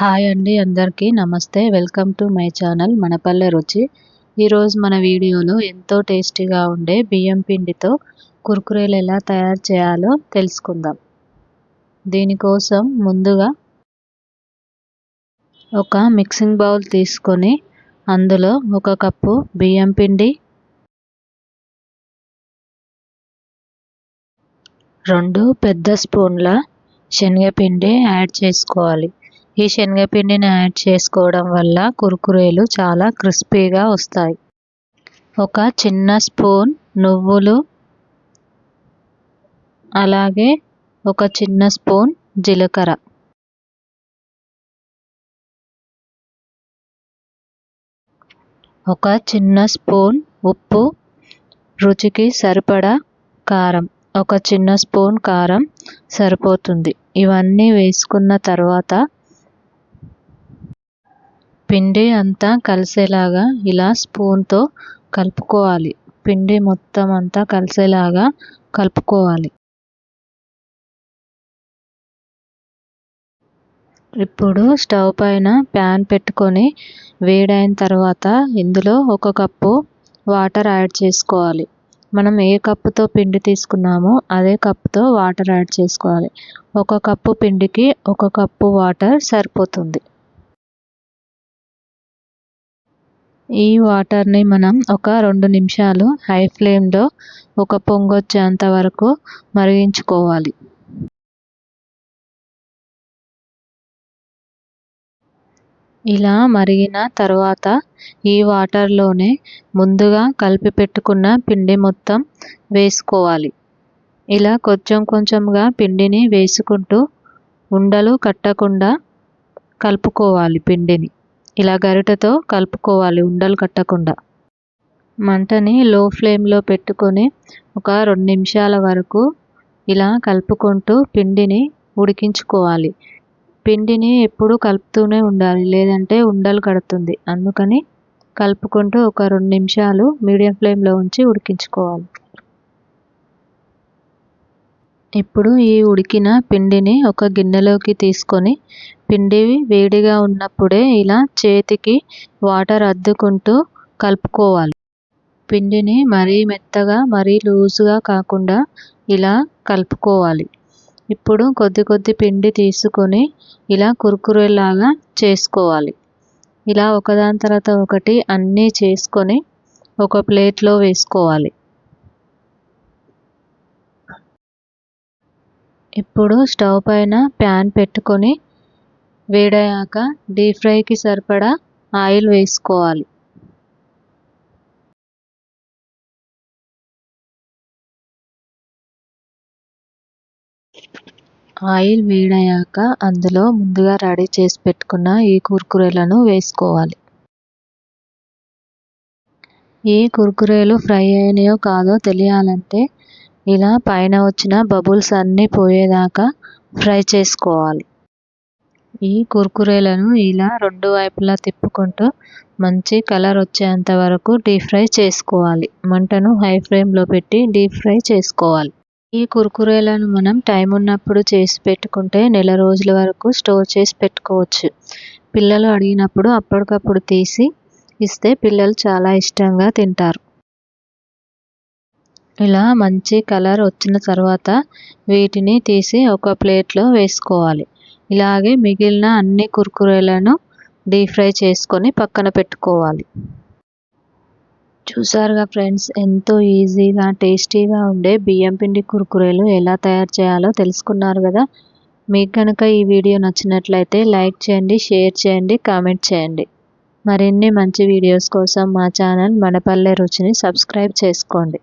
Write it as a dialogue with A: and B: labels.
A: Hi అండి అందరికీ. నమస్తే. వెల్కమ్ టు మై ఛానల్ మనపల్లె రుచి. ఈరోజు మన వీడియోలో ఎంతో టేస్టీగా ఉండే బియ్యం పిండితో కుర్కురేలు ఎలా తయారు చేయాలో తెలుసుకుందాం. దీనికోసం ముందుగా ఒక మిక్సింగ్ బౌల్ తీసుకొని అందులో ఒక కప్పు బియ్యం పిండి రెండు పెద్ద స్పూన్ల శనగపిండి యాడ్ చేసుకోవాలి. ఈ శనగపిండిని యాడ్ చేసుకోవడం వల్ల కురుకురేలు చాలా క్రిస్పీగా వస్తాయి. ఒక చిన్న స్పూన్ నువ్వులు అలాగే ఒక చిన్న స్పూన్ జీలకర్ర. ఒక చిన్న స్పూన్ ఉప్పు రుచికి సరిపడా కారం. ఒక చిన్న స్పూన్ కారం సరిపోతుంది. ఇవన్నీ వేసుకున్న తర్వాత పిండి అంతా కలిసేలాగా ఇలా స్పూన్తో కలుపుకోవాలి. పిండి మొత్తం అంతా కలిసేలాగా కలుపుకోవాలి. ఇప్పుడు స్టవ్ పైన ప్యాన్ పెట్టుకొని వేడైన తర్వాత ఇందులో ఒక కప్పు వాటర్ యాడ్ చేసుకోవాలి. మనం ఏ కప్పుతో పిండి తీసుకున్నామో అదే కప్పుతో వాటర్ యాడ్ చేసుకోవాలి. ఒక కప్పు పిండికి ఒక కప్పు వాటర్ సరిపోతుంది. ఈ వాటర్ని మనం ఒక రెండు నిమిషాలు హై ఫ్లేమ్లో ఒక పొంగొచ్చేంత వరకు మరిగించుకోవాలి. ఇలా మరిగిన తర్వాత ఈ వాటర్లోనే ముందుగా కలిపి పెట్టుకున్న పిండి మొత్తం వేసుకోవాలి. ఇలా కొంచెం కొంచెంగా పిండిని వేసుకుంటూ ఉండలు కట్టకుండా కలుపుకోవాలి పిండిని. ఇలా గరిటతో కలుపుకోవాలి ఉండలు కట్టకుండా. మంటని లో ఫ్లేమ్లో పెట్టుకొని ఒక రెండు నిమిషాల వరకు ఇలా కలుపుకుంటూ పిండిని ఉడికించుకోవాలి. పిండిని ఎప్పుడు కలుపుతూనే ఉండాలి లేదంటే ఉండలు కడుతుంది. అందుకని కలుపుకుంటూ ఒక రెండు నిమిషాలు మీడియం ఫ్లేమ్లో ఉంచి ఉడికించుకోవాలి. ఇప్పుడు ఈ ఉడికిన పిండిని ఒక గిన్నెలోకి తీసుకొని పిండి వేడిగా ఉన్నప్పుడే ఇలా చేతికి వాటర్ అద్దుకుంటూ కలుపుకోవాలి. పిండిని మరీ మెత్తగా మరీ లూజుగా కాకుండా ఇలా కలుపుకోవాలి. ఇప్పుడు కొద్ది కొద్ది పిండి తీసుకొని ఇలా కురుకురేలాగా చేసుకోవాలి. ఇలా ఒకదాని తర్వాత ఒకటి అన్నీ చేసుకొని ఒక ప్లేట్లో వేసుకోవాలి. ఇప్పుడు స్టవ్ పైన ప్యాన్ పెట్టుకొని వేడయ్యాక డీప్ ఫ్రైకి సరిపడా ఆయిల్ వేసుకోవాలి. ఆయిల్ వేడయ్యాక అందులో ముందుగా రెడీ చేసి పెట్టుకున్న ఈ కుర్కురేలను వేసుకోవాలి. ఏ కుర్కురేలు ఫ్రై అయినాయో కాదో తెలియాలంటే ఇలా పైన వచ్చిన బబుల్స్ అన్నీ పోయేదాకా ఫ్రై చేసుకోవాలి. ఈ కుర్కురేలను ఇలా రెండు వైపులా తిప్పుకుంటూ మంచి కలర్ వచ్చేంత వరకు డీప్ ఫ్రై చేసుకోవాలి. మంటను హై ఫ్లేమ్లో పెట్టి డీప్ ఫ్రై చేసుకోవాలి. ఈ కుర్కురేలను మనం టైం ఉన్నప్పుడు చేసి పెట్టుకుంటే నెల రోజుల వరకు స్టోర్ చేసి పెట్టుకోవచ్చు. పిల్లలు అడిగినప్పుడు అప్పటికప్పుడు తీసి ఇస్తే పిల్లలు చాలా ఇష్టంగా తింటారు. ఇలా మంచి కలర్ వచ్చిన తర్వాత వీటిని తీసి ఒక ప్లేట్లో వేసుకోవాలి. ఇలాగే మిగిలిన అన్ని కుర్కురేలను డీప్ ఫ్రై చేసుకొని పక్కన పెట్టుకోవాలి. చూసారుగా ఫ్రెండ్స్ ఎంతో ఈజీగా టేస్టీగా ఉండే బియ్యం పిండి కుర్కురేలు ఎలా తయారు చేయాలో తెలుసుకున్నారు కదా? మీకు కనుక ఈ వీడియో నచ్చినట్లయితే లైక్ చేయండి షేర్ చేయండి కామెంట్ చేయండి. మరిన్ని మంచి వీడియోస్ కోసం మా ఛానల్ మనపల్లె రుచిని సబ్స్క్రైబ్ చేసుకోండి.